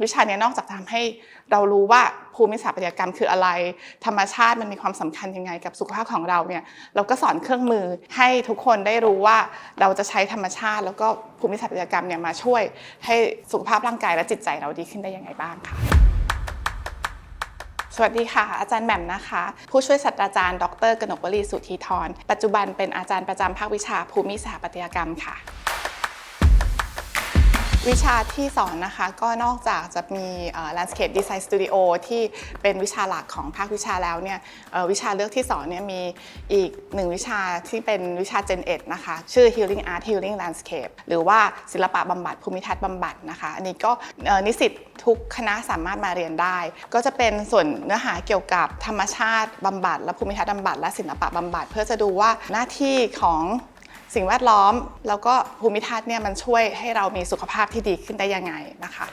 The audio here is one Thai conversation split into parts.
วิชานี้นอกจากทำให้เรารู้ว่าภูมิศาสถาปัตยกรรมคืออะไร ธรรมชาติมันมีความสำคัญยังไงกับสุขภาพของเราเนี่ยเราก็สอนเครื่องมือให้ทุกคนได้รู้ว่าเราจะใช้ธรรมชาติ แล้วก็ภูมิศาสถาปัตยกรรมเนี่ยมาช่วยให้สุขภาพร่างกายและจิตใจเราดีขึ้นได้ยังไงบ้างค่ะ สวัสดีค่ะ อาจารย์แหม่มนะคะ ผู้ช่วยศาสตราจารย์ ดรกนกวลีสุธีธรปัจจุบันเป็นอาจารย์ประจำภาควิชาภูมิศาสถาปัตยกรรมค่ะ วิชาที่สอนนะคะก็นอกจากจะมี Landscape Design Studio ที่เป็นวิชาหลักของภาควิชาแล้วเนี่ยวิชาเลือกที่สอนเนี่ยมีอีกหนึ่งวิชาที่เป็นวิชา Gen 1นะคะชื่อ Healing Art Healing Landscape หรือว่าศิลปะบำบัดภูมิทัศน์บำบัดนะคะ อันนี้ก็นิสิตทุกคณะสามารถมาเรียนได้ ก็จะเป็นส่วนเนื้อหาเกี่ยวกับธรรมชาติบำบัดและภูมิทัศน์บำบัดและศิลปะบำบัด เพื่อจะดูว่าหน้าที่ของ สิ่งแวดล้อม แล้วก็ภูมิทัศน์เนี่ยมันช่วยให้เรามีสุขภาพที่ดีขึ้นได้ยังไงนะคะ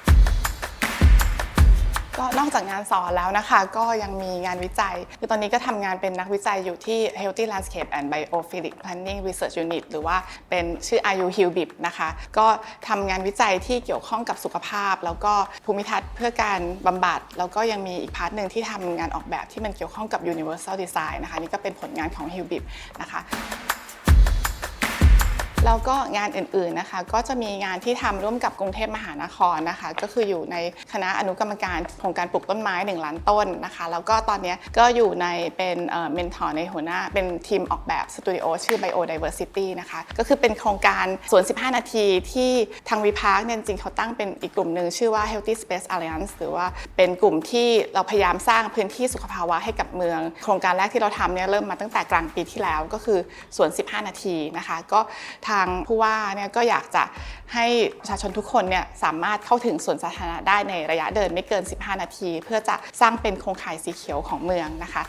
ก็นอกจากงานสอนแล้วนะคะ ก็ยังมีงานวิจัย คือตอนนี้ก็ทำงานเป็นนักวิจัยอยู่ที่ Healthy Landscape and Biophilic Planning Research Unit หรือว่าเป็นชื่อ IU HILBIP นะคะ ก็ทำงานวิจัยที่เกี่ยวข้องกับสุขภาพ แล้วก็ภูมิทัศน์เพื่อการบำบัด แล้วก็ยังมีอีกพาร์ทหนึ่งที่ทำงานออกแบบที่มันเกี่ยวข้องกับ Universal Design นะคะ นี่ก็เป็นผลงานของ HILBIP นะคะ แล้วก็งานอื่นๆนะคะ ก็จะมีงานที่ทำร่วมกับกรุงเทพมหานครนะคะ ก็คืออยู่ในคณะอนุกรรมการโครงการปลูกต้นไม้ 1 ล้านต้นนะคะ แล้วก็ตอนนี้ก็อยู่ในเป็นเมนทอร์ในหัวหน้า เป็นทีมออกแบบสตูดิโอชื่อ Biodiversity นะคะ ก็คือเป็นโครงการสวน 15 นาทีที่ทางวีพาร์คเนี่ยจริงเขาตั้งเป็นอีกกลุ่มหนึ่งชื่อว่า Healthy Space Alliance หรือว่าเป็นกลุ่มที่เราพยายามสร้างพื้นที่สุขภาวะให้กับเมือง โครงการแรกที่เราทำเนี่ยเริ่มมาตั้งแต่กลางปีที่แล้วก็คือสวน 15 นาทีนะคะ ก็ททางผู้ว่าเนี่ยก็อยากจะให้ประชาชนทุกคนเนี่ยสามารถเข้าถึงสวนสาธารณะได้ในระยะเดินไม่เกิน 15 นาที เพื่อจะสร้างเป็นโครงข่ายสีเขียวของเมืองนะคะ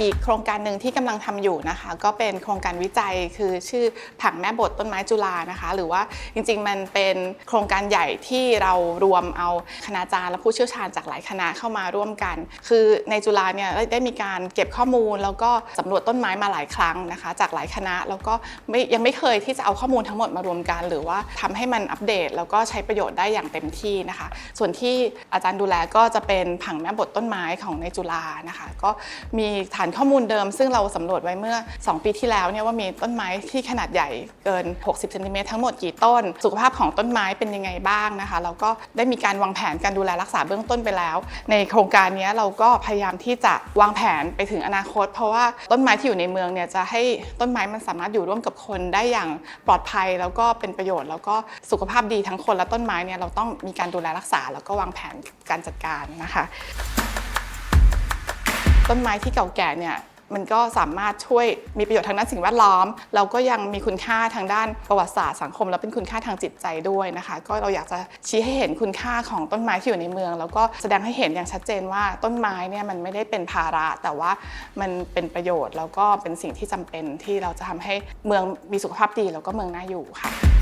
อีกโครงการหนึ่งที่กำลังทำอยู่นะคะ ก็เป็นโครงการวิจัยคือชื่อผังแม่บทต้นไม้จุฬานะคะ หรือว่าจริงๆมันเป็นโครงการใหญ่ที่เรารวมเอาคณาจารย์และผู้เชี่ยวชาญจากหลายคณะเข้ามาร่วมกัน คือในจุฬาเนี่ยได้มีการเก็บข้อมูล แล้วก็สำรวจต้นไม้มาหลายครั้งนะคะ จากหลายคณะแล้วก็ไม่ยังไม่เคยที่จะเอาข้อมูลทั้งหมดมารวมกัน หรือว่าทำให้มันอัปเดต แล้วก็ใช้ประโยชน์ได้อย่างเต็มที่นะคะ ส่วนที่อาจารย์ดูแลก็จะเป็นผังแม่บทต้นไม้ของในจุฬานะคะ ก็มีฐานข้อมูลเดิม ซึ่งเราสำรวจไว้เมื่อ 2 ปีที่แล้วเนี่ยว่ามีต้นไม้ที่ขนาดใหญ่เกิน 60เซนติเมตรทั้งหมดกี่ต้น สุขภาพของต้นไม้เป็นยังไงบ้างนะคะแล้วก็ได้มีการวางแผนการดูแลรักษาเบื้องต้นไปแล้ว ในโครงการนี้เราก็พยายามที่จะวางแผนไปถึงอนาคต เพราะว่าต้นไม้ที่อยู่ในเมืองเนี่ยจะให้ต้นไม้มันสามารถอยู่ร่วมกับคนได้อย่างปลอดภัยแล้วก็เป็นประโยชน์ แล้วก็สุขภาพดีทั้งคนและต้นไม้เนี่ยเราต้องมีการดูแลรักษา แล้วก็วางแผนการจัดการนะคะ ต้นไม้ที่เก่าแก่เนี่ยมันก็สามารถช่วยมีประโยชน์ทางด้านสิ่งแวดล้อม เราก็ยังมีคุณค่าทางด้านประวัติศาสตร์สังคม และเป็นคุณค่าทางจิตใจด้วยนะคะ ก็เราอยากจะชี้ให้เห็นคุณค่าของต้นไม้ที่อยู่ในเมือง แล้วก็แสดงให้เห็นอย่างชัดเจนว่าต้นไม้เนี่ยมันไม่ได้เป็นภาระ แต่ว่ามันเป็นประโยชน์แล้วก็เป็นสิ่งที่จำเป็นที่เราจะทำให้เมืองมีสุขภาพดีแล้วก็เมืองน่าอยู่ค่ะ